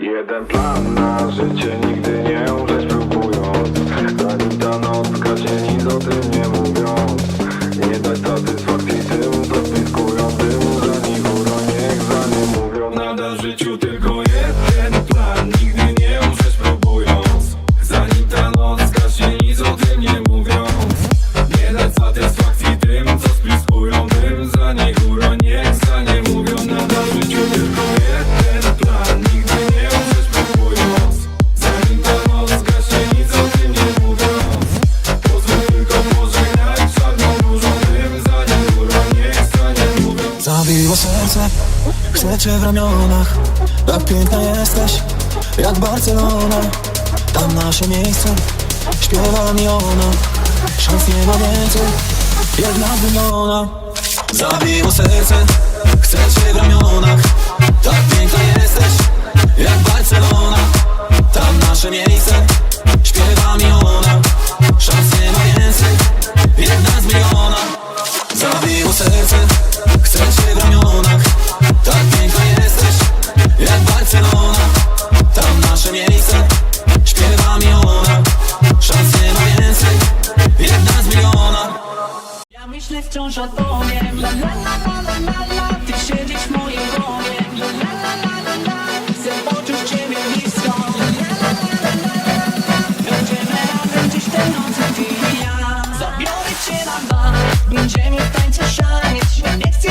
Jeden plan na życie nigdy nie umrzeć Biło serce, chcę cię w ramionach Tak piękna jesteś, jak Barcelona. Tam nasze miejsce, śpiewa mi ona Szans nie ma więcej, jedna wymiona Zabiło serce, chcę cię w ramionach Tak piękna jesteś, jak Barcelona. Tam nasze miejsce wciąż odpowiem La la la la la la Ty siedzisz w mojej głowie La la la la la la Chcę poczuć ciebie blisko La la la la la la Będziemy razem dziś tę noc Ty i ja Zabiorę cię na bar Będziemy w tańcu szanieć nie chcę